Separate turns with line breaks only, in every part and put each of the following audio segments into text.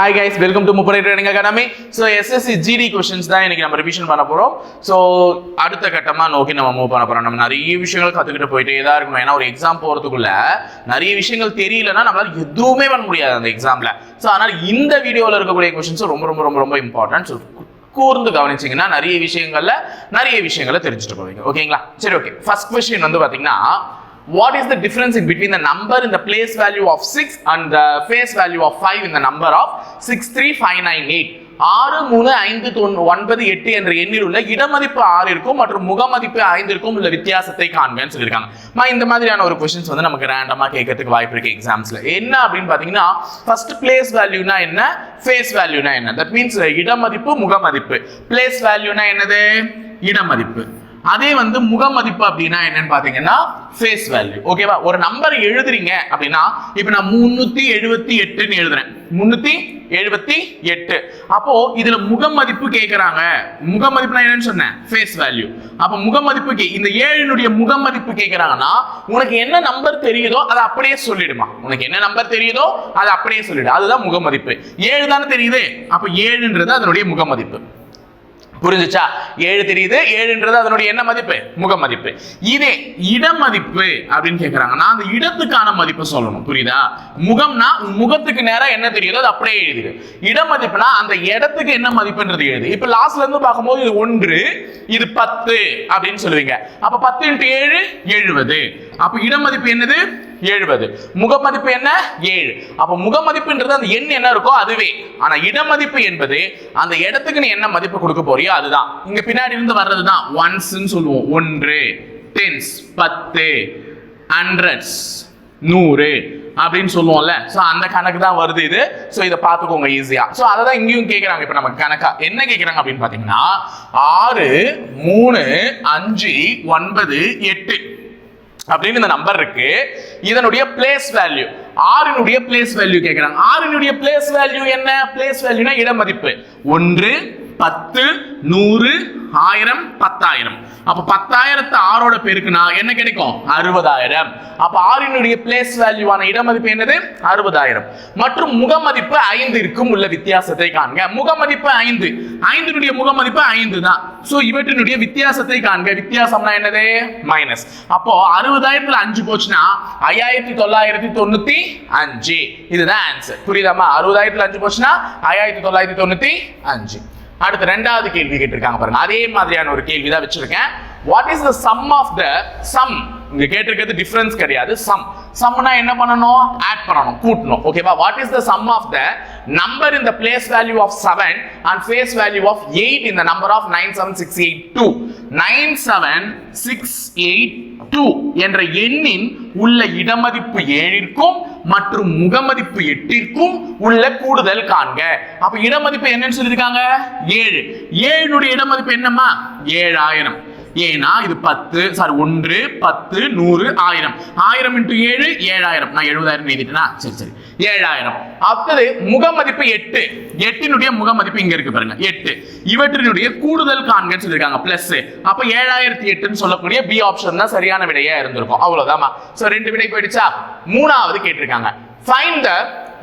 Hi guys welcome to முப்பரை trading academy so SSC GD questions தான் இன்னைக்கு நம்ம revision பண்ண போகிறோம் ஸோ அடுத்த கட்டமாக நோக்கி நம்ம மூவ் பண்ண போகிறோம் நம்ம நிறைய விஷயங்கள் கற்றுக்கிட்டு போயிட்டே தான் இருக்கணும். ஏன்னா ஒரு எக்ஸாம் போகிறதுக்குள்ள நிறைய விஷயங்கள் தெரியலன்னா நம்மளால் எதுவுமே பண்ண முடியாது அந்த எக்ஸாமில் ஸோ அதனால் இந்த வீடியோவில் இருக்கக்கூடிய கொஷின்ஸ் ரொம்ப ரொம்ப ரொம்ப ரொம்ப இம்பார்ட்டன்ட் ஸோ கூர்ந்து கவனிச்சிங்கன்னா நிறைய விஷயங்கள்ல நிறைய விஷயங்களை தெரிஞ்சுட்டு போவீங்க. ஓகேங்களா சரி ஓகே ஃபர்ஸ்ட் கொஸ்டின் வந்து பார்த்தீங்கன்னா what is the difference in between the number in the place value of 6 and the face value of 5 in the number of 63598 ஆறு மூணு ஐந்து தொண்ணூ ஒன்பது எட்டு என்ற எண்ணில் உள்ள இடமதிப்பு ஆறு இருக்கும் மற்றும் முகமதிப்பு ஐந்து இருக்கும் உள்ள வித்தியாசத்தை காண்பேன்னு சொல்லியிருக்காங்க. மா இந்த மாதிரியான ஒரு கொஸ்டின்ஸ் வந்து நமக்கு ரேண்டமா கேட்கறதுக்கு வாய்ப்பு இருக்கு எக்ஸாம்ஸ்ல என்ன அப்படின்னு பாத்தீங்கன்னா ஃபர்ஸ்ட் பிளேஸ் வேல்யூனா என்ன? ஃபேஸ் வேல்யூனா என்ன? தட் மீன்ஸ் இடமதிப்பு முகமதிப்பு. பிளேஸ் வேல்யூனா என்னது? இடமதிப்பு. அதே வந்து முகமதிப்பு அப்படின்னா என்னன்னு பாத்தீங்கன்னா ஃபேஸ் வேல்யூ ஓகேவா ஒரு நம்பர் எழுதுறீங்க அப்படின்னா இப்போ நான் முன்னூத்தி எழுபத்தி எட்டுன்னு எழுதுறேன். முன்னூத்தி எழுபத்தி எட்டு. அப்போ இதுல முகமதிப்பு கேக்குறாங்க. முகமதிப்புனா என்னன்னு சொன்னேன்? ஃபேஸ் வேல்யூ அப்ப முகமதிப்பு கே இந்த ஏழினுடைய முகமதிப்பு கேட்கறாங்கன்னா உனக்கு என்ன நம்பர் தெரியுதோ அதை அப்படியே சொல்லிடுமா. உனக்கு என்ன நம்பர் தெரியுதோ அதை அப்படியே சொல்லிடு. அதுதான் முகமதிப்பு ஏழு தானே தெரியுது? அப்ப ஏழுன்றது அதனுடைய முகமதிப்பு புரிஞ்சுச்சா? ஏழு தெரியுது. ஏழுன்றது அதனுடைய என்ன மதிப்பு? முக மதிப்பு. இதே இட மதிப்பு அப்படின்னு நான் அந்த இடத்துக்கான மதிப்பு சொல்லணும். புரியுதா? முகம்னா முகத்துக்கு நேரம் என்ன தெரியுதோ அது அப்படியே எழுதிடு இட மதிப்புனா அந்த இடத்துக்கு என்ன மதிப்புன்றது எழுது. இப்ப லாஸ்ட்ல இருந்து பார்க்கும்போது இது ஒன்று இது பத்து அப்படின்னு சொல்லுவீங்க. அப்ப பத்து இன்ட்டு ஏழு எழுபது அப்ப இட மதிப்பு என்னது? எழுபது. முகமதிப்பு என்ன? ஏழு. அப்ப முகமதிப்புன்றது அந்த எண் என்ன இருக்கோ அதுவே. ஆனா இடமதிப்பு என்பது அந்த இடத்துக்கு நீ என்ன மதிப்பு கொடுக்க போறியோ அதுதான். இங்க பின்னாடி இருந்து வர்றது தான் ஒன்ஸ்ன்னு சொல்லுவோம். ஒன்று டென்ஸ் பத்து ஹண்ட்ரட்ஸ் நூறு அப்படின்னு சொல்லுவோம்ல. ஸோ அந்த கணக்கு தான் வருது இது. ஸோ இதை பார்த்துக்கோங்க ஈஸியா ஸோ அதை தான் இங்கேயும் கேட்குறாங்க இப்போ நமக்கு கணக்கா என்ன கேட்குறாங்க அப்படின்னு பார்த்தீங்கன்னா ஆறு மூணு அஞ்சு ஒன்பது எட்டு. அப்படின்னு இந்த நம்பர் இருக்கு. இதனுடைய பிளேஸ் வேல்யூ ஆறினுடைய பிளேஸ் வேல்யூ கேட்கிறாங்க ஆறினுடைய பிளேஸ் வேல்யூ என்ன? பிளேஸ் வேல்யூனா இட மதிப்பு. ஒன்று பத்து நூறு ஆயிரம் பத்தாயிரம். அப்ப பத்தாயிரத்து ஆறோட பெருக்குனா என்ன கிடைக்கும்? அறுபதாயிரம். அப்ப ஆறினுடைய பிளேஸ் வேல்யூவான இடமதிப்பு என்னது? அறுபதாயிரம். மற்றும் முகமதிப்பு ஐந்து இருக்கும் உள்ள வித்தியாசத்தை காண்க. முகமதிப்பு ஐந்து. ஐந்தினுடைய முகமதிப்பு ஐந்து தான் சோ இவற்றினுடைய வித்தியாசத்தை காண்க. வித்தியாசம்னா என்னது? மைனஸ் அப்போ அறுபதாயிரத்துல அஞ்சு போச்சுன்னா ஐயாயிரத்தி தொள்ளாயிரத்தி தொண்ணூத்தி அஞ்சு. இதுதான் ஆன்சர் புரியுதாமா அறுபதாயிரத்துல அஞ்சு போச்சுன்னா ஐயாயிரத்தி தொள்ளாயிரத்தி தொண்ணூத்தி அஞ்சு. அடுத்து ரெண்டாவது கேள்வி கேட்டிருக்காங்க பாருங்க. அதே மாதிரியான ஒரு கேள்வி தான் வச்சிருக்கேன். What is the sum of the sum இங்க கேட்டிருக்கிறது டிஃபரன்ஸ் கிடையாது. சம் சம்னா என்ன பண்ணணும்? ஆட் பண்ணணும். கூட்டணும். ஓகேவா what is the sum of the number இந்த place value of seven and face value of eight இந்த number of nine seven six eight two nine seven six eight two என்ற எண்ணின் உள்ள இடமதிப்பு ஏழிற்கும் மற்றும் முகமதிப்பு எட்டிற்கும் உள்ள கூடுதல் காண்க. அப்ப இடமதிப்பு என்னன்னு சொல்லியிருக்காங்க? ஏழு. ஏழுனுடைய இடமதிப்பு என்னம்மா? ஏழாயிரம். ஏன்னா இது பத்து சாரி ஒன்று பத்து நூறு ஆயிரம். ஆயிரம் இன்ட்டு ஏழு ஏழாயிரம். நான் எழுபதாயிரம் எழுதிட்டேனா? சரி சரி. ஏழாயிரம். அடுத்தது முகமதிப்பு எட்டு. எட்டினுடைய முகமதிப்பு இங்க இருக்கு பாருங்க. எட்டு. இவற்றினுடைய கூடுதல் கான்கன்ஸ் இருக்காங்க பிளஸ் அப்ப ஏழாயிரத்தி எட்டுன்னு சொல்லக்கூடிய பி ஆப்ஷன் தான் சரியான விடையா இருந்திருக்கும். அவ்வளவுதாமா சோ ரெண்டு விடை போயிடுச்சா? மூணாவது கேட்டிருக்காங்க. Find the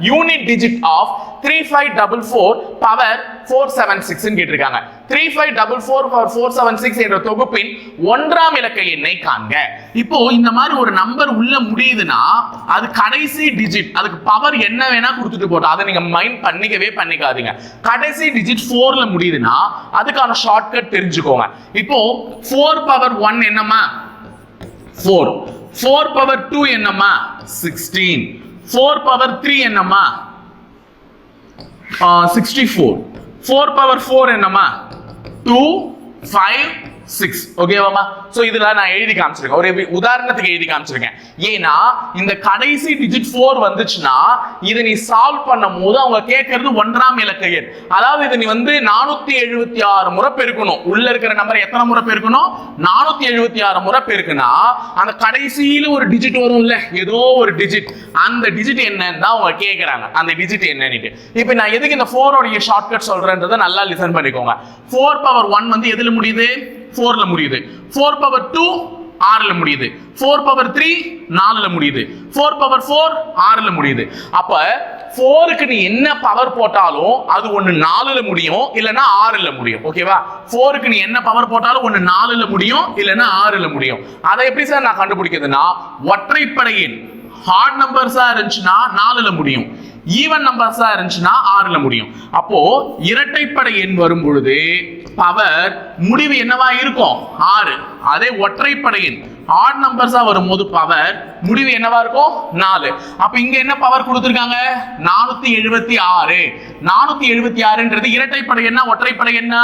unit digit of three five double four power four seven சிக்ஸ்ன்னு கேட்டிருக்காங்க. Three five double four four four seven six என்ற தொகுப்பின் ஒன்றாம் இலக்க எண்ணை காண்க. இப்போ இந்த மாதிரி ஒரு நம்பர் உள்ள முடியுதுன்னா அது கடைசி டிஜிட் அதுக்கு பவர் என்ன வேணா கொடுத்துட்டு போட்டோம் அதை நீங்க மைண்ட் பண்ணிக்கவே பண்ணிக்காதீங்க. கடைசி டிஜிட் ஃபோர்ல முடியுதுன்னா அதுக்கான ஷார்ட்கட் தெரிஞ்சுக்கோங்க. இப்போ ஃபோர் பவர் ஒன் என்னம்மா? ஃபோர் ஃபோர் பவர் டூ என்னம்மா? சிக்ஸ்டீன் ஃபோர் பவர் த்ரீ என்னம்மா? Sixty four four power four என்னம்மா டூ ஃபைவ் சிக்ஸ் ஓகேவாமா ஸோ இதெல்லாம் நான் எழுதி காமிச்சிருக்கேன். ஒரு உதாரணத்துக்கு எழுதி காமிச்சிருக்கேன். ஏன்னா இந்த கடைசி டிஜிட் ஃபோர் வந்துச்சுன்னா இதை நீ சால்வ் பண்ணும் போது அவங்க கேட்கறது ஒன்றாம் இலக்க எண். அதாவது இது நீ வந்து நானூத்தி எழுபத்தி ஆறு முறை பெருக்கணும். உள்ள இருக்கிற நம்பர் எத்தனை முறை பெருக்கணும்? நானூத்தி எழுபத்தி ஆறு முறை பெருக்குனா அந்த கடைசியில ஒரு டிஜிட் வரும்ல? ஏதோ ஒரு டிஜிட் அந்த டிஜிட் என்னன்னு தான் அவங்க கேட்கறாங்க. அந்த டிஜிட் என்னன்னு இப்போ நான் எதுக்கு இந்த ஃபோரோடைய ஷார்ட்கட் சொல்றேன்றதை நல்லா லிசன் பண்ணிக்கோங்க. ஃபோர் பவர் ஒன் வந்து எதுல முடியுது? ஃபோர்ல முடியுது. ஃபோர் பவர் டூ ஆறுல முடியுது. ஃபோர் பவர் த்ரீ நாலுல முடியுது. ஃபோர் பவர் ஃபோர் ஆறுல முடியுது. அப்ப ஃபோருக்கு நீ என்ன பவர் போட்டாலும் அது ஒன்று நாலுல முடியும் இல்லைன்னா ஆறுல முடியும். ஓகேவா ஃபோருக்கு நீ என்ன பவர் போட்டாலும் ஒன்று நாலுல முடியும் இல்லைன்னா ஆறுல முடியும். அதை எப்படி சார் நான் கண்டுபிடிக்கிறதுனா ஒற்றைப்படையின் ஹார்ட் நம்பர்ஸா இருந்துச்சுன்னா நாலுல முடியும். ஈவன் நம்பர்ஸா இருந்துச்சுன்னா ஆறுல முடியும். அப்போ இரட்டைப்படை எண் வரும் பொழுது பவர் முடிவு என்னவா இருக்கும்? ஆறு. அதே ஒற்றைப்படையின் ஆட் நம்பர்ஸா வரும்போது பவர் முடிவு என்னவா இருக்கும் நாலு. அப்ப இங்க என்ன பவர் கொடுத்துருக்காங்க? நானூத்தி எழுபத்தி ஆறு. நானூத்தி எழுபத்தி ஆறுன்றது இரட்டைப்படை என்ன? ஒற்றைப்படை என்ன?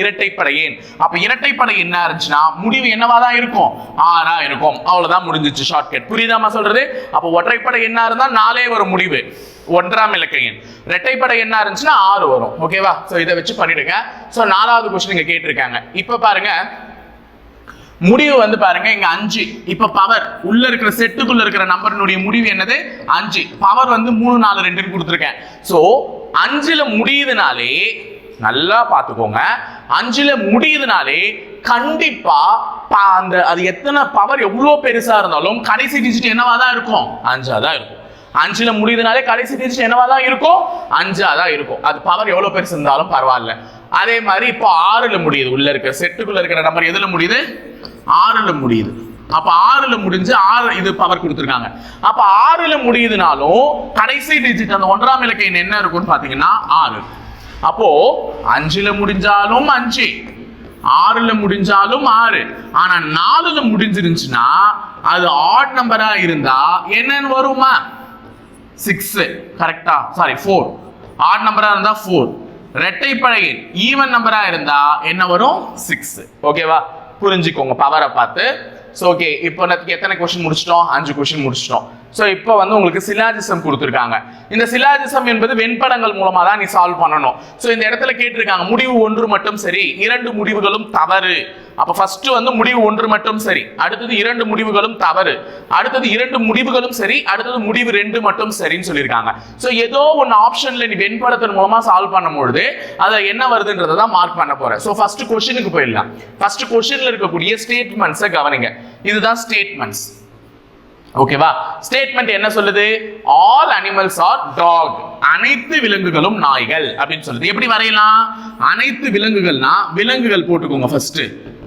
இரட்டைப்படை எண் அப்ப இரட்டைப்படை என்ன இருந்துச்சுன்னா முடிவு என்னவா தான் இருக்கும்? ஆறா இருக்கும். அவ்வளவுதான் முடிஞ்சிச்சு ஷார்ட்கட் புரியுதாமா சொல்றது? அப்ப ஒற்றைப்படை என்ன இருந்தா நாலே வரும் முடிவு. ஒன்றாம் இலக்க எண். இரட்டைப்படை என்ன இருந்துச்சுன்னா ஆறு வரும். ஓகேவா சோ இதை வச்சு பண்ணிடுங்க. சோ நாலாவது கொஸ்டின் இங்க கேட்டிருக்காங்க. இப்ப பாருங்க. முடிவு வந்து பாருங்க இங்க அஞ்சு. இப்ப பவர் உள்ள இருக்கிற செட்டுக்குள்ள இருக்கிற நம்பரினுடைய முடிவு என்னது? அஞ்சு. பவர் வந்து மூணு நாலு ரெண்டுன்னு கொடுத்துருக்கேன். சோ அஞ்சுல முடியுதுனாலே நல்லா பார்த்துக்கோங்க. அஞ்சுல முடியுதுனாலே கண்டிப்பா அந்த அது எத்தனை பவர் எவ்வளோ பெருசா இருந்தாலும் கடைசி டிஜிட் என்னவா தான் இருக்கும்? அஞ்சா தான் இருக்கும். அஞ்சுல முடியுதுனாலே கடைசி டிஜிட் என்னவா தான் இருக்கும்? அஞ்சா தான் இருக்கும். அது பவர் எவ்வளவு பெருசு இருந்தாலும் பரவாயில்ல. அதே மாதிரி இப்போ ஆறுல முடியுது. உள்ள இருக்க செட்டுக்குள்ள இருக்கிற நம்பர் எதுல முடியுது? ஆறுல முடியுது. அப்ப ஆறுல முடிஞ்சு ஆறு இது பவர் கொடுத்துருக்காங்க. அப்ப ஆறுல முடியுதுனாலும் கடைசி டிஜிட் அந்த ஒன்றாம் இலக்க என்ன இருக்கும்னு பாத்தீங்கன்னா ஆறு. அப்போ அஞ்சுல முடிஞ்சாலும் அஞ்சு ஆறுல முடிஞ்சாலும் ஆறு. ஆனா நாலுல முடிஞ்சிருந்துச்சுன்னா அது ஆட் நம்பரா இருந்தா என்னன்னு வருமா? சிக்ஸ் கரெக்டா சாரி ஃபோர் ஆட் நம்பரா இருந்தா ஃபோர் ரெட்டை எண் ஈவன் நம்பரா இருந்தா என்ன வரும்? சிக்ஸ் ஓகேவா புரிஞ்சுக்கோங்க பவரை பார்த்து. ஸோ ஓகே இப்போ எத்தனை கொஸ்டின் முடிச்சிட்டோம்? அஞ்சு கொஸ்டின் முடிச்சிட்டோம். ஸோ இப்போ வந்து உங்களுக்கு சிலாஜிசம் கொடுத்துருக்காங்க. இந்த சிலாஜிசம் என்பது வெண்படங்கள் மூலமாக தான் நீ சால்வ் பண்ணணும். ஸோ இந்த இடத்துல கேட்டிருக்காங்க முடிவு ஒன்று மட்டும் சரி இரண்டு முடிவுகளும் தவறு. அப்போ ஃபஸ்ட்டு வந்து முடிவு ஒன்று மட்டும் சரி அடுத்தது இரண்டு முடிவுகளும் தவறு. அடுத்தது இரண்டு முடிவுகளும் சரி அடுத்தது முடிவு ரெண்டு மட்டும் சரின்னு சொல்லியிருக்காங்க. ஸோ ஏதோ ஒன்று ஆப்ஷனில் நீ வெண்படத்தின் மூலமாக சால்வ் பண்ணும்பொழுது அதை என்ன வருதுன்றதை தான் மார்க் பண்ண போகிறேன் ஸோ ஃபர்ஸ்ட் கொஷினுக்கு போயிடலாம். ஃபஸ்ட்டு கொஷினில் இருக்கக்கூடிய ஸ்டேட்மெண்ட்ஸை கவனிங்க. இதுதான் ஸ்டேட்மெண்ட்ஸ் ஓகேவா ஸ்டேட்மெண்ட் என்ன சொல்லுது? ஆல் அனிமல்ஸ் ஆர் டாக் அனைத்து விலங்குகளும் நாய்கள் அப்படின்னு சொல்லுது. எப்படி வரையலாம்? அனைத்து விலங்குகள்னா விலங்குகள் போட்டுக்கோங்க ஃபர்ஸ்ட்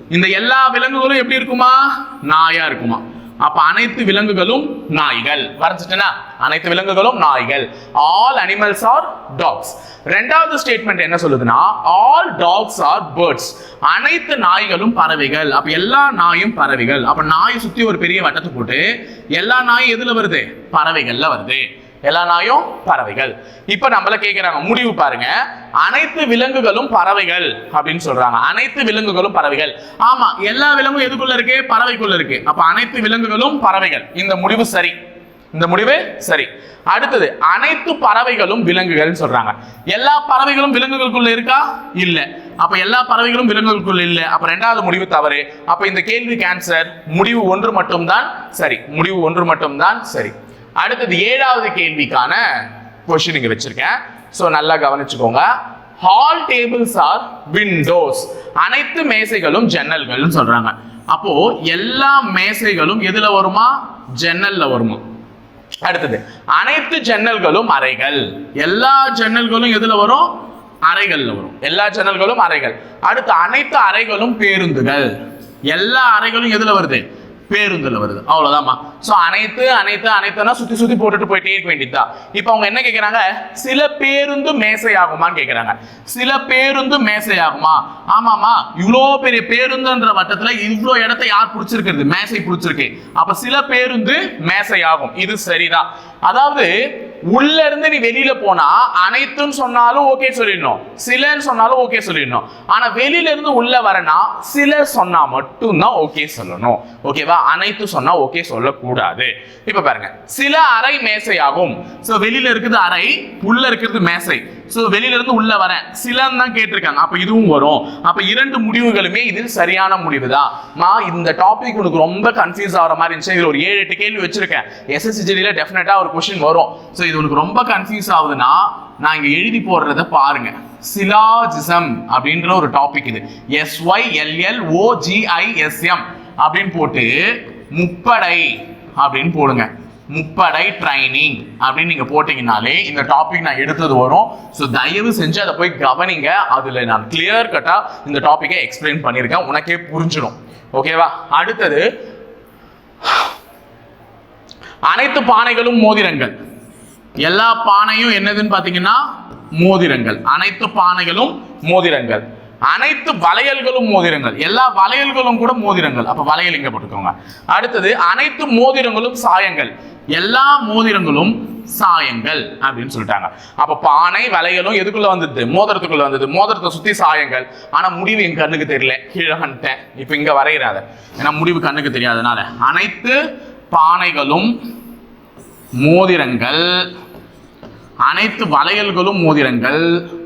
இந்த எல்லா விலங்குகளும் எப்படி இருக்குமா? நாயா இருக்குமா? அப்ப அனைத்து விலங்குகளும் நாய்கள். வரைஞ்சிட்டேனா அனைத்து விலங்குகளும் நாய்கள். ஆல் அனிமல்ஸ் ஆர் டாக்ஸ் ரெண்டாவது ஸ்டேட்மெண்ட் என்ன சொல்லுதுன்னா ஆல் டாக்ஸ் ஆர் பேர்ட்ஸ் அனைத்து நாய்களும் பறவைகள். அப்ப எல்லா நாயும் பறவைகள். அப்ப நாயை சுத்தி ஒரு பெரிய வட்டத்தை போட்டு எல்லா நாயும் எதுல வருது? பறவைகள்ல வருது. எல்லா நாயும் பறவைகள். இப்ப நம்மள கேக்குறாங்க முடிவு பாருங்க. அனைத்து விலங்குகளும் பறவைகள் அப்படின்னு சொல்றாங்க. அனைத்து விலங்குகளும் பறவைகள். ஆமா எல்லா விலங்கும் எதுக்குள்ள இருக்கு? பறவைக்குள்ள இருக்கு. அப்ப அனைத்து விலங்குகளும் பறவைகள். இந்த முடிவு சரி. இந்த முடிவு சரி. அடுத்தது அனைத்து பறவைகளும் விலங்குகள்னு சொல்றாங்க. எல்லா பறவைகளும் விலங்குகளுக்குள்ள இருக்கா? இல்ல. அப்ப எல்லா பறவைகளும் விலங்குகளுக்குள்ள இல்ல. அப்ப ரெண்டாவது முடிவு தவறு. அப்ப இந்த கேள்வி கேன்சர் முடிவு ஒன்று மட்டும்தான் சரி. முடிவு ஒன்று மட்டும்தான் சரி. அடுத்தது ஏழாவது கேள்விக்கான கொஸ்டின் இங்க வச்சிருக்கேன். ஸோ நல்லா கவனிச்சுக்கோங்க. ஹால் டேபிள்ஸ் ஆர் விண்டோஸ் அனைத்து மேசைகளும் ஜன்னல்கள்னு சொல்றாங்க. அப்போ எல்லா மேசைகளும் எதுல வருமா? ஜன்னல்ல வருமா? அடுத்தது அனைத்து ஜன்னல்களும் அறைகள். எல்லா ஜன்னல்களும் எதுல வரும்? அறைகள்ல வரும். எல்லா ஜன்னல்களும் அறைகள். அடுத்து அனைத்து அறைகளும் பேருந்துகள். எல்லா அறைகளும் எதுல வருது? பேருந்துல வருது. அவ்வளோதாம்மா சோ அனைத்து அனைத்து அனைத்துனா சுத்தி சுத்தி போட்டுட்டு போயிட்டே இருக்க வேண்டியதுதான் இப்போ அவங்க என்ன கேட்குறாங்க சில பேருந்து மேசை ஆகுமான்னு கேட்குறாங்க சில பேருந்து மேசை ஆகுமா ஆமாம்மா. இவ்வளோ பெரிய பேருந்துன்ற வட்டத்தில் இவ்வளோ இடத்தை யார் பிடிச்சிருக்கிறது? மேசை பிடிச்சிருக்கு. அப்போ சில பேருந்து மேசை ஆகும் இது சரிதான். அதாவது உள்ள இருந்து நீ வெளியில போனா அனைத்துன்னு சொன்னாலும் ஓகே சொல்லிடணும். சிலன்னு சொன்னாலும் ஓகே சொல்லிடணும். ஆனா வெளியில இருந்து உள்ள வரனா சில சொன்னா மட்டும்தான் ஓகே சொல்லணும். ஓகேவா அனைத்து சொன்னா ஓகே சொல்லக்கூடாது. இப்ப பாருங்க. சில அறை மேசையாகும். சோ வெளியில இருக்குது அறை உள்ள இருக்கிறது மேசை. ஸோ வெளியில உள்ளே உள்ள வரேன் சிலன்னு தான் கேட்டிருக்காங்க. அப்போ இதுவும் வரும். அப்போ இரண்டு முடிவுகளுமே இதில் சரியான முடிவு தான் மா இந்த டாபிக் உனக்கு ரொம்ப கன்ஃபியூஸ் ஆகிற மாதிரி இருந்துச்சு. இதில் ஒரு ஏழு எட்டு கேள்வி வச்சிருக்கேன். எஸ்எஸ்சிஜில டெஃபினட்டாக ஒரு கொஷின் வரும். ஸோ இது உனக்கு ரொம்ப கன்ஃபியூஸ் ஆகுதுன்னா நான் இங்கே எழுதி போடுறத பாருங்க. சிலாஜிசம் அப்படின்ற ஒரு டாபிக் இது. எஸ்ஒய் எல்எல் ஓஜிஐஎஸ்எம் அப்படின்னு போட்டு முப்படை அப்படின்னு போடுங்க. முப்படை ட்ரைனிங் அப்படின்னு நீங்க போட்டீங்கனாலே இந்த டாபிக் நான் எடுத்தது வரும். ஸோ தயவு செஞ்சு அதை போய் கவனிங்க. அதுல நான் கிளியர் கட்டா இந்த டாபிக்கை எக்ஸ்பிளைன் பண்ணியிருக்கேன். உனக்கே புரிஞ்சிடும். ஓகேவா அடுத்தது அனைத்து பானைகளும் மோதிரங்கள். எல்லா பானையும் என்னதுன்னு பாத்தீங்கன்னா மோதிரங்கள். அனைத்து பானைகளும் மோதிரங்கள். அனைத்து வளையல்களும் மோதிரங்கள். எல்லா வளையல்களும் கூட மோதிரங்கள். அப்ப வளையல் இங்க போட்டுக்கோங்க. அடுத்தது அனைத்து மோதிரங்களும் சாயங்கள். எல்லா மோதிரங்களும் சாயங்கள் அப்படின்னு சொல்லிட்டாங்க. அப்ப பானை வளையலும் எதுக்குள்ள வந்தது? மோதிரத்துக்குள்ள வந்தது. மோதிரத்தை சுத்தி சாயங்கள். ஆனா முடிவு என் கண்ணுக்கு தெரியல. கீழே வந்துட்டேன். இப்ப இங்க வரைகிறாத ஏன்னா முடிவு கண்ணுக்கு தெரியாதனால. அனைத்து பானைகளும் மோதிரங்கள். அனைத்து வளையல்களும் மோதிரங்கள்.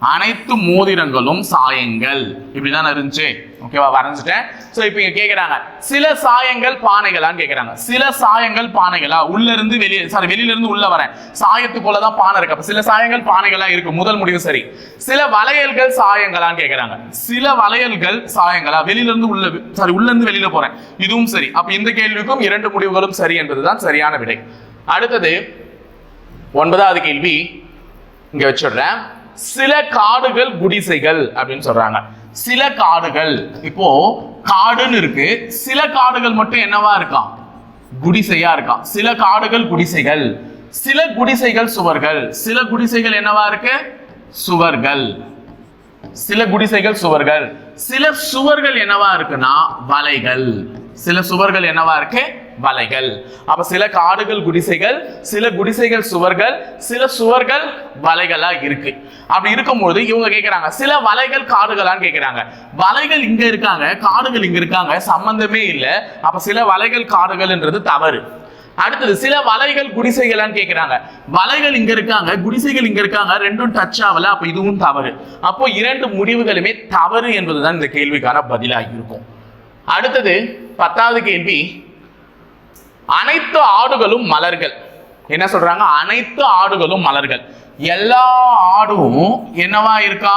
அனைத்து மோதிரங்களும் சாயங்கள். இப்படிதான் இருந்துச்சு. ஓகேவா வரைஞ்சிட்டேன். சோ இப்போ இங்க கேக்குறாங்க. சில சாயங்கள் பானைகளான்னு கேக்குறாங்க. சில சாயங்கள் பானைகளா? உள்ள இருந்து வெளியே சாரி வெளியில இருந்து உள்ள வரேன். சாயத்துக்குள்ள தான் பானை இருக்கு. அப்ப சில சாயங்கள் பானைகளா இருக்கு. முதல் முடிவு சரி. சில வளையல்கள் சாயங்களான்னு கேக்குறாங்க. சில வளையல்கள் சாயங்களா? வெளியில இருந்து உள்ள சாரி உள்ள இருந்து வெளியில போறேன். இதுவும் சரி. அப்ப இந்த கேள்விக்கும் இரண்டு முடிவுகளும் சரி என்பதுதான் சரியான விடை. அடுத்தது ஒன்பதாவது கேள்வி இங்க வச்சிடுறேன். சில காடுகள் குடிசைகள் அப்படின்னு சொல்றாங்க. சில காடுகள். இப்போ காடுன்னு இருக்கு. சில காடுகள் மட்டும் என்னவா இருக்கா? குடிசையா இருக்கா? சில காடுகள் குடிசைகள். சில குடிசைகள் சுவர்கள். சில குடிசைகள் என்னவா இருக்கு? சுவர்கள். சில குடிசைகள் சுவர்கள். சில சுவர்கள் என்னவா இருக்குன்னா வலைகள். சில சுவர்கள் என்னவா இருக்கு? வலைகள் அப்ப சில காடுகள் குடிசைகள் சில குடிசைகள் சுவர்கள் சில சுவர்கள் வலைகளா இருக்கு. அப்படி இருக்கும்போது இவங்க கேட்கிறாங்க சில வலைகள் காடுகளான்னு கேட்கிறாங்க வலைகள் இங்க இருக்காங்க காடுகள் இங்க இருக்காங்க சம்பந்தமே இல்லை. அப்ப சில வலைகள் காடுகள்ன்றது தவறு. அடுத்தது சில வலைகள் குடிசைகளான்னு கேட்கிறாங்க வலைகள் இங்க இருக்காங்க குடிசைகள் இங்க இருக்காங்க ரெண்டும் டச் ஆகல அப்ப இதுவும் தவறு. அப்போ இரண்டு முடிவுகளுமே தவறு என்பதுதான் இந்த கேள்விக்கான பதிலாக இருக்கும். அடுத்தது பத்தாவது கேள்வி அனைத்து ஆடுகளும் மலர்கள். என்ன சொல்றாங்க? அனைத்து ஆடுகளும் மலர்கள். எல்லா ஆடும் என்னவா இருக்கா?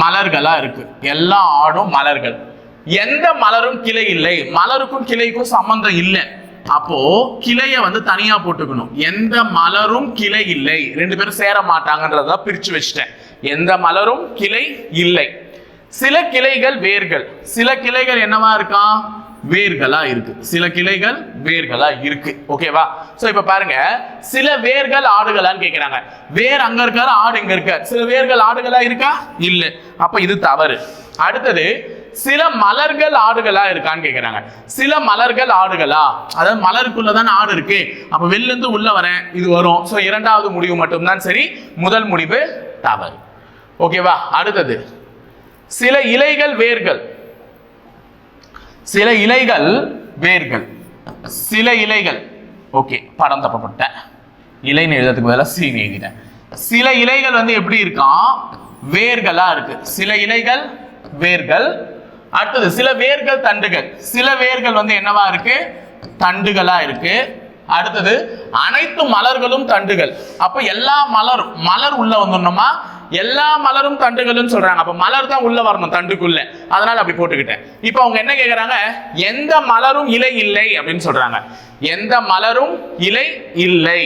மலர்களா இருக்கு. எல்லா ஆடும் மலர்கள். எந்த மலரும் கிளை இல்லை. மலருக்கும் கிளைக்கும் சம்பந்தம் இல்லை. அப்போ கிளைய வந்து தனியா போட்டுக்கணும். எந்த மலரும் கிளை இல்லை. ரெண்டு பேரும் சேர மாட்டாங்கன்றத பிரிச்சு வச்சுட்டேன். எந்த மலரும் கிளை இல்லை. சில கிளைகள் வேர்கள். சில கிளைகள் என்னவா இருக்கா? வேர்களா இருக்கு. சில கிளைகள் வேர்களா இருக்கு. ஓகேவா சோ இப்ப பாருங்க. சில வேர்கள் ஆடுகளான்னு கேக்குறாங்க. வேர் அங்க இருக்காரு? ஆடு இங்க இருக்க சில வேர்கள் ஆடுகளா இருக்கா? இல்ல. அப்ப இது தவறு. அடுத்தது சில மலர்கள் ஆடுகளா இருக்கான்னு கேக்குறாங்க. சில மலர்கள் ஆடுகளா? அதாவது மலருக்குள்ள தானே ஆடு இருக்கு. அப்ப வெளில இருந்து உள்ள வரேன் இது வரும். சோ இரண்டாவது முடிவு மட்டும்தான் சரி. முதல் முடிவு தவறு. ஓகேவா அடுத்தது சில இலைகள் வேர்கள். சில இலைகள் வேர்கள். சில இலைகள். ஓகே படம் தப்பப்பட்டேன் இலைன்னு எழுதுறதுக்கு பதிலாக சீன் எழுதிட்டேன். சில இலைகள் வந்து எப்படி இருக்கான் வேர்களா இருக்கு. சில இலைகள் வேர்கள். அடுத்தது சில வேர்கள் தண்டுகள். சில வேர்கள் வந்து என்னவா இருக்கு? தண்டுகளா இருக்கு. அடுத்தது அனைத்து மலர்களும் தண்டுகள். அப்ப எல்லா மலரும் மலர் உள்ள வந்துடணுமா? எல்லா மலரும் தண்டுகள்னு சொல்றாங்க. அப்ப மலர் தான் உள்ள வரணும் தண்டுக்குள்ள. அதனால அப்படி போட்டுக்கிட்டேன். இப்போ அவங்க என்ன கேக்குறாங்க? எந்த மலரும் இலை இல்லை அப்படின்னு சொல்றாங்க. எந்த மலரும் இலை இல்லை.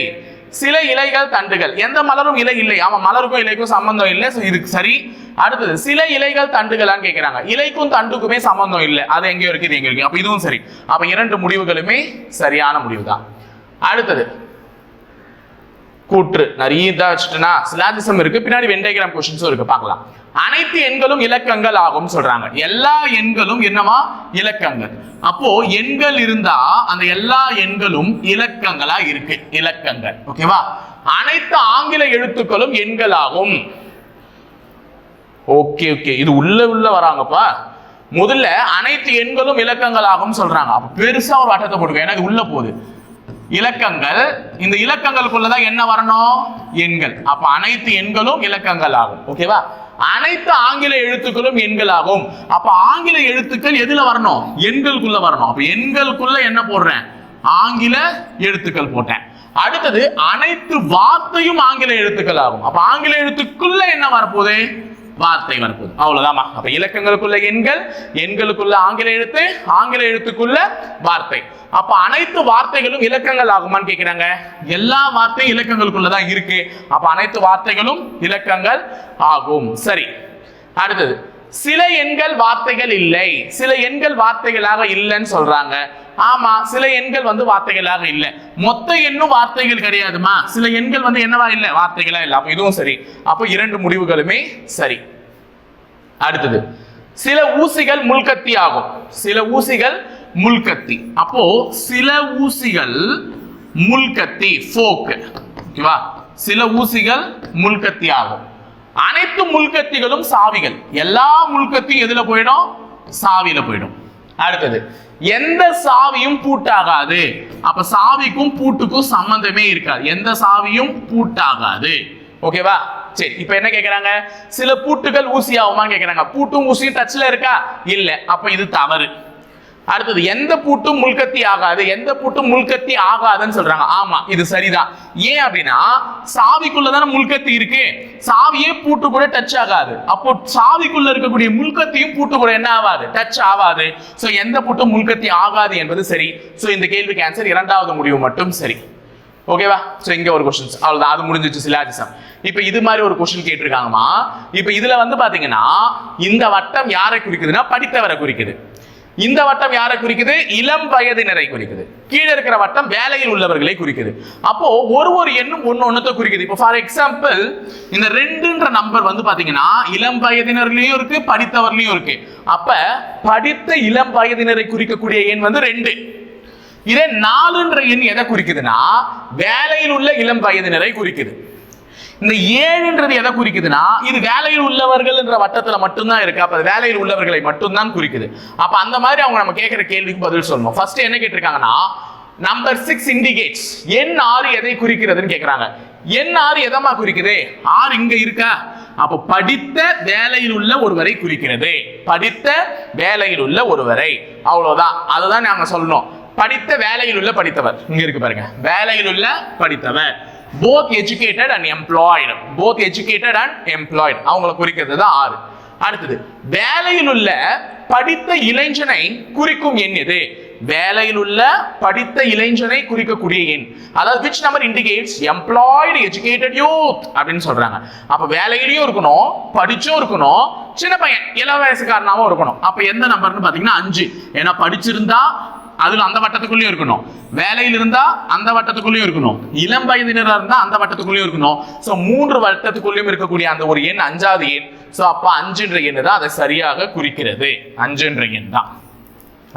சில இலைகள் தண்டுகள். எந்த மலரும் இலை இல்லை? ஆமா மலருக்கும் இலைக்கும் சம்பந்தம் இல்லை. இதுக்கு சரி. அடுத்தது சில இலைகள் தண்டுகளான்னு கேக்குறாங்க. இலைக்கும் தண்டுக்குமே சம்பந்தம் இல்லை. அது எங்கேயோ இருக்குது எங்கே எங்க இருக்கு அப்ப இதுவும் சரி. அப்ப இரண்டு முடிவுகளுமே சரியான முடிவு தான் அடுத்தது கூற்று. நிறைய இதாக வச்சுட்டுனா சிலாதிசம் இருக்கு. பின்னாடி வெண்டைகிராம் கொஸ்டின்ஸும் இருக்கு. பார்க்கலாம். அனைத்து எண்களும் இலக்கங்கள் ஆகும் சொல்றாங்க. எல்லா எண்களும் என்னவா இலக்கங்கள். அப்போ எண்கள் இருந்தா அந்த எல்லா எண்களும் இலக்கங்களா இருக்கு. இலக்கங்கள். ஓகேவா அனைத்து ஆங்கில எழுத்துக்களும் எண்களாகும் ஓகே ஓகே இது உள்ள உள்ள வராங்கப்பா. முதல்ல அனைத்து எண்களும் இலக்கங்களாகும் சொல்றாங்க. அப்ப பெருசா ஒரு வட்டத்தை போட்டுக்க. ஏன்னா இது உள்ள போகுது. இலக்கங்கள். இந்த இலக்கங்களுக்குள்ளதான் என்ன வரணும்? எண்கள். அப்ப அனைத்து எண்களும் இலக்கங்கள் ஆகும் ஓகேவா அனைத்து ஆங்கில எழுத்துக்களும் எண்களாகும். அப்ப ஆங்கில எழுத்துக்கள் எதுல வரணும்? எண்களுக்குள்ள வரணும். அப்ப எண்களுக்குள்ள என்ன போடுறேன்? ஆங்கில எழுத்துக்கள் போட்டேன். அடுத்தது அனைத்து வார்த்தையும் ஆங்கில எழுத்துக்கள் ஆகும் அப்ப ஆங்கில எழுத்துக்குள்ள என்ன வரப்போகுது? வார்த்தை வரப்போகுது. அவ்வளவுதாம்மா. அப்ப இலக்கங்களுக்குள்ள எண்கள் எண்களுக்குள்ள ஆங்கில எழுத்து ஆங்கில எழுத்துக்குள்ள வார்த்தை. அப்ப அனைத்து வார்த்தைகளும் இலக்கங்கள் ஆகுமான்னு கேட்கிறாங்க எல்லா வார்த்தையும் இலக்கங்களுக்குள்ளதான் இருக்கு. அப்ப அனைத்து வார்த்தைகளும் இலக்கங்கள் ஆகும். சரி. அடுத்தது. சில எண்கள் வார்த்தைகள் இல்லை. சில எண்கள் வார்த்தைகளாக இல்லைன்னு சொல்றாங்க. ஆமா சில எண்கள் வந்து வார்த்தைகளாக இல்லை. மொத்த எண்ணும் வார்த்தைகள் கிடையாதுமா? சில எண்கள் வந்து என்னவா இல்லை? வார்த்தைகளா இல்லை. அப்ப இதுவும் சரி. அப்போ இரண்டு முடிவுகளுமே சரி. அடுத்தது சில ஊசிகள் முல்கத்தி ஆகும். சில ஊசிகள் முல்கத்தி அப்போ சில ஊசிகள் முல்கத்தி ஃபோக்கு ஓகேவா சில ஊசிகள் முல்கத்தி ஆகும். அனைத்து முள்கத்திகளும் சாவிகள். எல்லா முள்கத்தியும் எதுல போயிடும்? சாவியில போயிடும். அடுத்தது எந்த சாவியும் பூட்டாகாது. அப்ப சாவிக்கும் பூட்டுக்கும் சம்பந்தமே இருக்காது. எந்த சாவியும் பூட்டாகாது. ஓகேவா? சரி இப்போ என்ன கேக்குறாங்க? சில பூட்டுகள் ஊசி ஆகுமான்னு கேக்குறாங்க. பூட்டும் ஊசியும் டச்ல இருக்கா? இல்ல. அப்ப இது தவறு. அடுத்தது எந்த பூட்டும் முள்கத்தி ஆகாது எந்த பூட்டும் முள்கத்தி ஆகாதுன்னு சொல்றாங்க. ஆமா இது சரிதான். ஏன் அப்படின்னா சாவிக்குள்ள தானே முள்கத்தி இருக்கு. சாவியே பூட்டு கூட டச் ஆகாது. அப்போ சாவிக்குள்ள இருக்கக்கூடிய முல்கத்தையும் பூட்டு கூட என்ன ஆகாது டச் ஆகாது சோ எந்த பூட்டும் முள்கத்தி ஆகாது என்பது சரி. சோ இந்த கேள்விக்கு ஆன்சர் இரண்டாவது முடிவு மட்டும் சரி. ஓகேவா சோ இங்க ஒரு கொஸ்டின்ஸ் அவ்வளவுதான். அது முடிஞ்சிச்சு சிலாஜிசம் இப்போ இது மாதிரி ஒரு கொஸ்டின் கேட்டிருக்காங்கம்மா. இப்போ இதுல வந்து பாத்தீங்கன்னா இந்த வட்டம் யாரை குறிக்குதுன்னா படித்தவரை குறிக்குது. இந்த வட்டம் யாரை குறிக்குது? இளம் வயதினரை குறிக்குது. கீழே இருக்கிற வட்டம் வேலையில் உள்ளவர்களை குறிக்குது. அப்போ ஒரு ஒரு எண்ணும் ஒன்னு ஒன்னத்தை குறிக்குது. இப்போ ஃபார் எக்ஸாம்பிள் இந்த ரெண்டுன்ற நம்பர் வந்து பாத்தீங்கன்னா இளம் வயதினர்லயும் இருக்கு படித்தவர்லயும் இருக்கு. அப்ப படித்த இளம் வயதினரை குறிக்கக்கூடிய எண் வந்து ரெண்டு. இதே நாலுன்ற எண் எதை குறிக்குதுன்னா வேலையில் உள்ள இளம் வயதினரை குறிக்குது. இந்த ஏழுன்றது எதை குறிக்குதுன்னா இது வேலையில் உள்ளவர்கள் என்ற வட்டத்துல மட்டும்தான் இருக்கு. அப்ப வேலையில் உள்ளவர்களை மட்டும்தான் குறிக்குது. அப்ப அந்த மாதிரி அவங்க நம்ம கேட்கிற கேள்விக்கு பதில் சொல்லணும். ஃபர்ஸ்ட் என்ன கேட்டிருக்காங்கன்னா நம்பர் சிக்ஸ் இண்டிகேட்ஸ் என் ஆறு எதை குறிக்கிறதுன்னு கேட்குறாங்க என் ஆறு எதமா குறிக்குது? ஆறு இங்க இருக்கா? அப்போ படித்த வேலையில் உள்ள ஒருவரை குறிக்கிறது. படித்த வேலையில் உள்ள ஒருவரை. அவ்வளவுதான். அதுதான் நாங்க சொல்லணும். படித்த வேலையில் உள்ள படித்தவர். இங்க இருக்கு பாருங்க. வேலையில் உள்ள படித்தவர். Both educated and employed both educated and employed அவங்களை குறிக்கிறது தான் ஆறு. அடுத்தது வேலையில் உள்ள படித்த இளைஞனை குறிக்கும் எண் எது? வேலையில் உள்ள படித்த இளைஞனை குறிக்கக்கூடிய எண். அதாவது which number indicates employed educated youth அப்படின்னு சொல்றாங்க. அப்ப வேலையிலையும் இருக்கணும் படிச்சும் இருக்கணும் சின்ன பையன் இளவயசுக்காரனாவும் இருக்கணும். அப்ப எந்த நம்பர்னு பாத்தீங்கன்னா அஞ்சு. ஏன்னா படிச்சிருந்தா அதுல அந்த வட்டத்துக்குள்ளேயும் இருக்கணும். வேலையில் இருந்தா அந்த வட்டத்துக்குள்ளேயும் இருக்கணும். இளம் வயதினரா இருந்தா அந்த வட்டத்துக்குள்ளேயும் இருக்கணும். சோ மூன்று வட்டத்துக்குள்ளேயும் இருக்கக்கூடிய அந்த ஒரு எண் அஞ்சாவது எண். சோ அப்ப அஞ்சுன்ற எண் தான் அதை சரியாக குறிக்கிறது. அஞ்சுன்ற எண் தான்.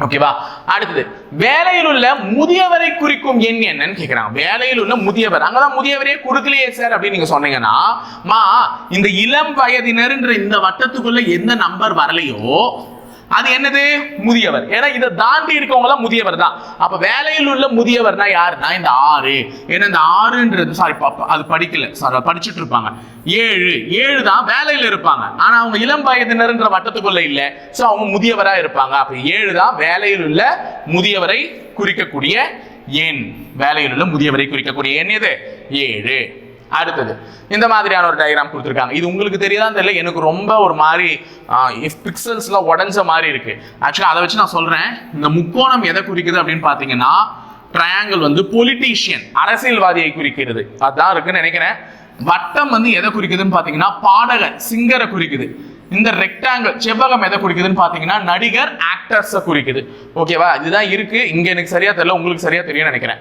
ஓகேவா அடுத்தது வேலையில் உள்ள முதியவரை குறிக்கும் எண் என்னன்னு கேக்குறாங்க. வேலையில் உள்ள முதியவர். அங்கதான் முதியவரே குறுக்கலையே சார் அப்படின்னு நீங்க சொன்னீங்கன்னா மா இந்த இளம் வயதினர்ன்ற இந்த வட்டத்துக்குள்ள எந்த நம்பர் வரலையோ அது என்னது? முதியவர். ஏன்னா இதை தாண்டி இருக்கவங்க எல்லாம் முதியவர் தான். அப்ப வேலையில் உள்ள முதியவர்னா யாருன்னா இந்த ஆறு. ஏன்னா இந்த ஆறுன்றது சாரி அது படிக்கல. சாரி படிச்சுட்டு இருப்பாங்க. ஏழு. ஏழு தான் வேலையில் இருப்பாங்க. ஆனா அவங்க இளம் வயதினர்ன்ற வட்டத்துக்குள்ள இல்ல. சோ அவங்க முதியவரா இருப்பாங்க. அப்ப ஏழு தான் வேலையில் உள்ள முதியவரை குறிக்கக்கூடிய எண். வேலையில் உள்ள முதியவரை குறிக்கக்கூடிய எண் எது? ஏழு. அடுத்தது. இந்த மாதிரியான ஒரு டயக்ராம் கொடுத்துருக்காங்க. இது உங்களுக்கு தெரியாதான் தெரியல? எனக்கு ரொம்ப ஒரு மாதிரி பிக்சல்ஸ்லாம் உடஞ்ச மாதிரி இருக்கு. ஆக்சுவலாக அதை வச்சு நான் சொல்றேன். இந்த முக்கோணம் எதை குறிக்குது அப்படின்னு பார்த்தீங்கன்னா ட்ரையாங்கிள் வந்து பொலிட்டீஷியன் அரசியல்வாதியை குறிக்கிறது. அதான் இருக்குன்னு நினைக்கிறேன். வட்டம் வந்து எதை குறிக்குதுன்னு பார்த்தீங்கன்னா பாடகர் சிங்கரை குறிக்குது. இந்த ரெக்டாங்கிள் செவ்வகம் எதை குறிக்குதுன்னு பார்த்தீங்கன்னா நடிகர் ஆக்டர்ஸை குறிக்குது. ஓகேவா இதுதான் இருக்கு. இங்க எனக்கு சரியா தெரியல. உங்களுக்கு சரியா தெரியும்னு நினைக்கிறேன்.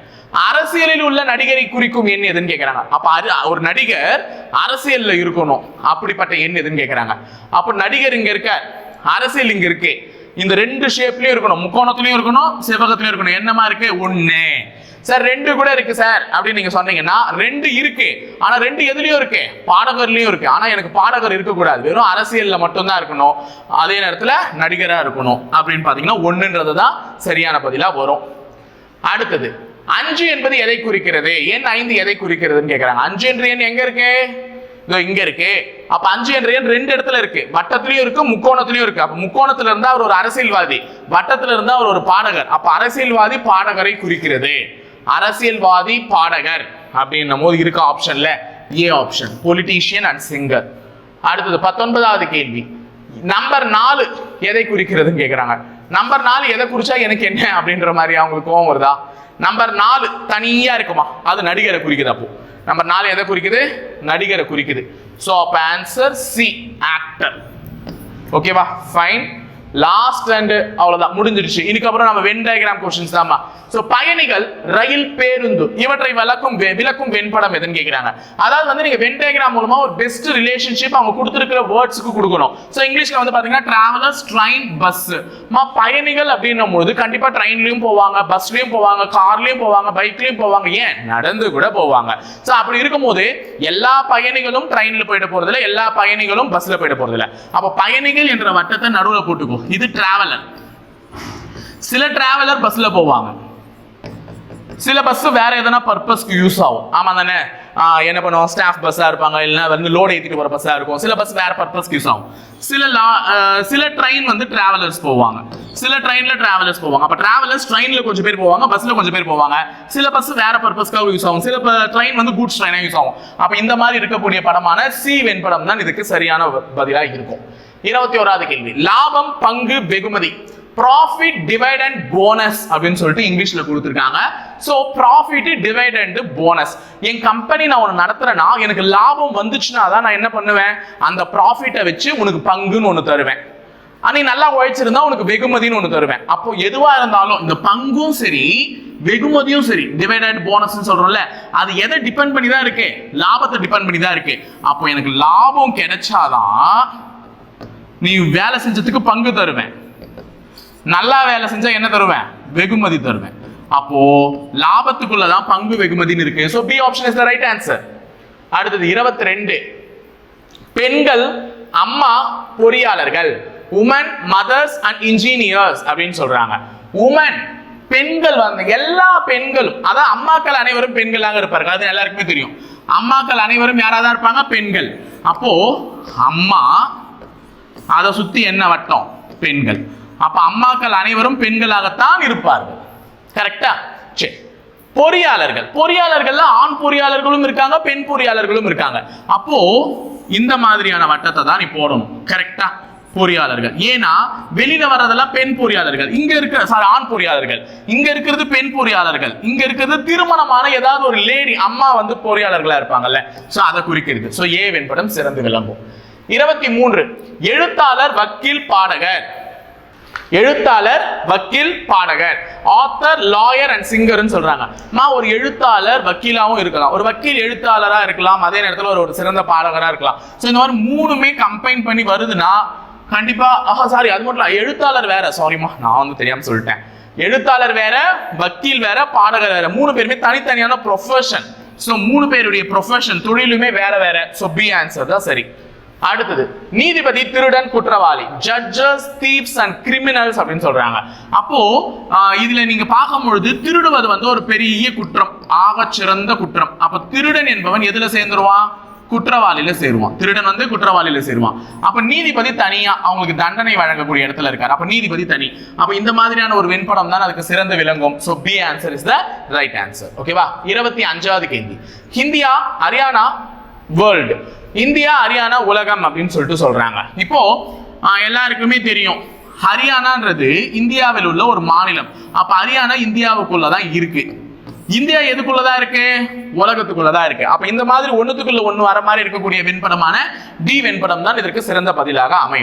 அரசியலில் உள்ள நடிகரை குறிக்கும் எண் எதுன்னு கேட்குறாங்க அப்ப அது ஒரு நடிகர் அரசியல்ல இருக்கணும். அப்படிப்பட்ட எண் எதுன்னு கேட்குறாங்க அப்ப நடிகர் இங்க இருக்க அரசியல் இங்க இருக்கு. இந்த ரெண்டு ஷேப்லயும் இருக்கணும். முக்கோணத்துலயும் இருக்கணும் செவ்வகத்துலயும் இருக்கணும். என்னமா இருக்கு? ஒன்று சார் ரெண்டு கூட இருக்கு சார் அப்படின்னு நீங்க சொன்னீங்கன்னா ரெண்டு இருக்கு. ஆனா ரெண்டு எதுலயும் இருக்கு? பாடகர்லயும் இருக்கு. ஆனா எனக்கு பாடகர் இருக்கக்கூடாது. வெறும் அரசியல்ல மட்டும்தான் இருக்கணும். அதே நேரத்துல நடிகரா இருக்கணும். அப்படின்னு பாத்தீங்கன்னா ஒண்ணுன்றது தான் சரியான பதிலா வரும். அடுத்தது அஞ்சு என்பது எதை குறிக்கிறது? எண் ஐந்து எதை குறிக்கிறதுன்னு கேக்குறாங்க. அஞ்சு என்று எண் எங்க இருக்கு? இதோ இங்க இருக்கு. அப்ப அஞ்சு என்ற எண் ரெண்டு இடத்துல இருக்கு. வட்டத்திலயும் இருக்கு முக்கோணத்திலயும் இருக்கு. அப்ப முக்கோணத்துல இருந்தா அவர் ஒரு அரசியல்வாதி. வட்டத்துல இருந்தா அவர் ஒரு பாடகர். அப்ப அரசியல்வாதி பாடகரை குறிக்கிறது. அரசியல்வாதி பாடகர் அப்படின்னும் போது இருக்க ஆப்ஷன்ல A option politician and singer அடுத்தது பத்தொன்பதாவது கேள்வி. நம்பர் நாலு எதை குறிக்கிறதுன்னு கேட்குறாங்க நம்பர் நாலு எதை குறிச்சா எனக்கு என்ன அப்படின்ற மாதிரி அவங்களுக்கு கோவம் வருதா? நம்பர் நாலு தனியா இருக்குமா? அது நடிகரை குறிக்குது அப்போ. நம்பர் நாலு எதை குறிக்குது? நடிகரை குறிக்குது. ஸோ அப்போ ஆன்சர் சி ஆக்டர் ஓகேவா ஃபைன் லாஸ்ட் ரெண்டு அவ்வளவுதான். முடிஞ்சிருச்சு இதுக்கப்புறம் நம்ம வென் டயக்ராம் கொஸ்டின்ஸ் தான் ஸோ பயணிகள் ரயில் பேருந்து இவற்றை விளக்கும் வெ- விளக்கும் வெண்படம் எதுன்னு கேட்குறாங்க அதாவது வந்து நீங்க வென் டயக்ராம் மூலமா ஒரு பெஸ்ட் ரிலேஷன்ஷிப் அவங்க கொடுத்துருக்கிற வேர்ட்ஸ்க்கு கொடுக்கணும். ஸோ இங்கிலீஷ்ல வந்து பாத்தீங்கன்னா டிராவலர்ஸ் ட்ரெயின் பஸ் மா பயணிகள் அப்படின்னும் போது கண்டிப்பா ட்ரெயின்லயும் போவாங்க பஸ்லயும் போவாங்க கார்லயும் போவாங்க பைக்லயும் போவாங்க. ஏன்? நடந்து கூட போவாங்க. ஸோ அப்படி இருக்கும்போது எல்லா பயணிகளும் ட்ரெயின்ல போயிட போறதில்ல எல்லா பயணிகளும் பஸ்ல போயிட போறதில்ல. அப்ப பயணிகள் என்ற வட்டத்தை நடுவில் போட்டுக்கும் இது டிராவலர் சில டிராவலர் பஸ்ல போவாங்க. சில பஸ் வேற எதனா பர்பஸ்க்கு யூஸ் ஆகும். ஆமா தானே? என்ன பண்ணுவோம் ஸ்டாஃப் பஸ்ஸா இருப்பாங்க இல்லைன்னா வந்து லோடு ஏற்றிட்டு போற பஸ்ஸா இருக்கும். சில பஸ் வேற பர்பஸ்க்கு யூஸ் ஆகும். சில லா சில ட்ரெயின் வந்து டிராவலர்ஸ் போவாங்க. சில ட்ரெயின்ல டிராவலர்ஸ் போவாங்க. அப்போ டிராவலர்ஸ் ட்ரெயினில் கொஞ்சம் பேர் போவாங்க பஸ்ல கொஞ்சம் பேர் போவாங்க. சில பஸ் வேற பர்பஸ்க்காக யூஸ் ஆகும். சில ட்ரெயின் வந்து கூட்ஸ் ட்ரெயினாக யூஸ் ஆகும். அப்போ இந்த மாதிரி இருக்கக்கூடிய படமான சி வெண்படம் தான் இதுக்கு சரியான பதிலாக இருக்கும். இருபத்தி ஓராவது கேள்வி. லாபம் பங்கு வெகுமதி. ப்ராஃபிட் டிவைடண்ட் போனஸ் அப்படின்னு சொல்லிட்டு இங்கிலீஷ்ல கொடுத்துருக்காங்க. ஸோ ப்ராஃபிட் டிவைடண்ட் போனஸ் என் கம்பெனி நான் ஒன்று நடத்துறேன்னா எனக்கு லாபம் வந்துச்சுன்னா தான் நான் என்ன பண்ணுவேன்? அந்த ப்ராஃபிட்டை வச்சு உனக்கு பங்குன்னு ஒன்று தருவேன். ஆனா நீ நல்லா உழைச்சிருந்தா உனக்கு வெகுமதின்னு ஒன்று தருவேன். அப்போ எதுவா இருந்தாலும் இந்த பங்கும் சரி வெகுமதியும் சரி டிவைடட் போனஸ் சொல்றோம்ல அது எதை டிபெண்ட் பண்ணி தான் இருக்கு? லாபத்தை டிபெண்ட் பண்ணி தான் இருக்கு. அப்போ எனக்கு லாபம் கிடைச்சாதான் நீ வேலை செஞ்சதுக்கு பங்கு தருவேன். நல்லா வேலை செஞ்சா என்ன தருவேன்? வெகுமதி தருவேன். அப்போ லாபத்துக்குள்ள தான் பங்கு வெகுமதின்னு இருக்கு. So B option is the right answer அடுத்தது இருபத்தி ரெண்டு பெண்கள் அம்மா பொறியாளர்கள் உமன் மதர்ஸ் அண்ட் இன்ஜினியர்ஸ் அப்படின்னு சொல்றாங்க. உமன் பெண்கள் வந்து எல்லா பெண்களும் அதான் அம்மாக்கள் அனைவரும் பெண்களாக இருப்பார்கள். அது எல்லாருக்குமே தெரியும். அம்மாக்கள் அனைவரும் யாராக தான் இருப்பாங்க? பெண்கள். அப்போ அம்மா அதை சுத்தி என்ன வட்டம்? பெண்கள். அப்ப அம்மாக்கள் அனைவரும் பெண்களாகத்தான் இருப்பார்கள். கரெக்டா சரி. பொறியாளர்கள். பொறியாளர்கள்ல ஆண் பொறியாளர்களும் இருக்காங்க பெண் பொறியாளர்களும் இருக்காங்க. அப்போ இந்த மாதிரியான வட்டத்தை தான் நீ போடணும். கரெக்டா பொறியாளர்கள். ஏன்னா வெளியில வர்றதெல்லாம் பெண் பொறியாளர்கள். இங்க இருக்கிற சாரி ஆண் பொறியாளர்கள். இங்க இருக்கிறது பெண் பொறியாளர்கள். இங்க இருக்கிறது திருமணமான ஏதாவது ஒரு லேடி அம்மா வந்து பொறியாளர்களா இருப்பாங்கல்ல. சோ அதை குறிக்கிறது. சோ ஏ வெண்படம் சிறந்து விளங்கும். இருபத்தி மூன்று. எழுத்தாளர் வக்கீல் பாடகர். எழுத்தாளர் வக்கீல் பாடகர். ஆத்தர் லாயர் அண்ட் சிங்கர்னு சொல்றாங்க. மா ஒரு எழுத்தாளர் வக்கீலாவும் இருக்கலாம். ஒரு வக்கீல் எழுத்தாளரா இருக்கலாம். அதே நேரத்தில் ஒரு ஒரு சிறந்த பாடகரா இருக்கலாம். ஸோ இந்த மாதிரி மூணுமே கம்பைன் பண்ணி வருதுன்னா கண்டிப்பா ஆஹா சாரி அது மட்டும் இல்ல எழுத்தாளர் வேற. சாரிம்மா நான் வந்து தெரியாம சொல்லிட்டேன். எழுத்தாளர் வேற வக்கீல் வேற பாடகர் வேற. மூணு பேருமே தனித்தனியான ப்ரொஃபஷன் ஸோ மூணு பேருடைய ப்ரொஃபஷன் தொழிலுமே வேற வேற. ஸோ பி ஆன்சர் தான் சரி. அடுத்தது நீதிபதி திருடன் குற்றவாளி ஜட்ஜஸ் தீப்ஸ் அண்ட் கிரிமினல்ஸ் அப்படின்னு சொல்றாங்க. அப்போ இதுல நீங்க பார்க்கும் பொழுது திருடுவது வந்து ஒரு பெரிய குற்றம் ஆக சிறந்த குற்றம். அப்ப திருடன் என்பவன் எதுல சேர்ந்துருவான்? குற்றவாளியில சேருவான். திருடன் வந்து குற்றவாளியில சேருவான். அப்ப நீதிபதி தனியா அவங்களுக்கு தண்டனை வழங்கக்கூடிய இடத்துல இருக்காரு. அப்ப நீதிபதி தனி. அப்ப இந்த மாதிரியான ஒரு வெண்படம் தான் அதுக்கு சிறந்து விளங்கும். So B answer is the right answer ஓகேவா இருபத்தி அஞ்சாவது கேள்வி. India Haryana world India Haryana உலகம் அப்படின்னு சொல்லிட்டு சொல்றாங்க. இப்போ எல்லாருக்குமே தெரியும். ஹரியானான்றது இந்தியாவில் உள்ள ஒரு மாநிலம். அப்ப ஹரியானா இந்தியாவுக்குள்ளதான் இருக்கு. இந்தியா எதுக்குள்ளதான் இருக்கு? உலகத்துக்குள்ளதான் இருக்கு. அப்ப இந்த மாதிரி ஒண்ணுத்துக்குள்ள ஒண்ணு வர மாதிரி இருக்கக்கூடிய வெண்படமான டி வெண்படம் தான் இதற்கு சிறந்த பதிலாக அமையும்.